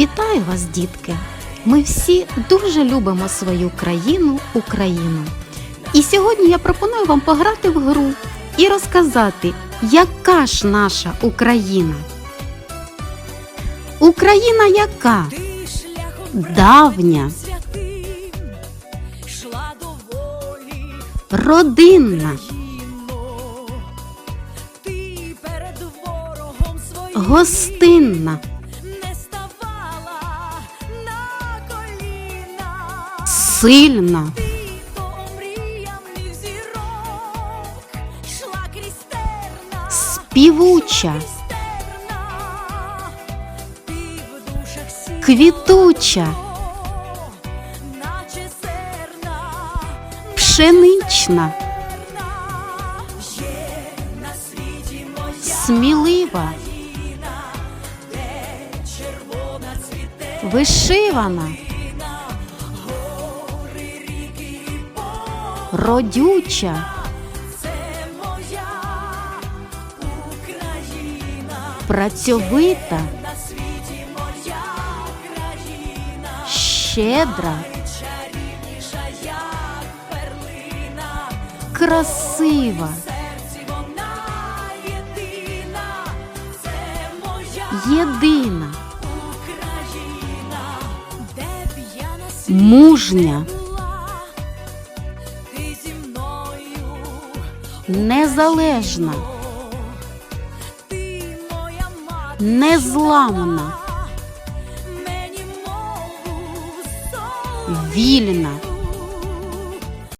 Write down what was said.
Вітаю вас, дітки! Ми всі дуже любимо свою країну Україну. І сьогодні я пропоную вам пограти в гру і розказати, яка ж наша Україна. Україна яка? Давня, родинна, гостинна, сильна, співуча, квітуча, пшенична, смілива, вишивана, родюча, працьовита, щедра, красива, єдина, це незалежна, незламна, вільна,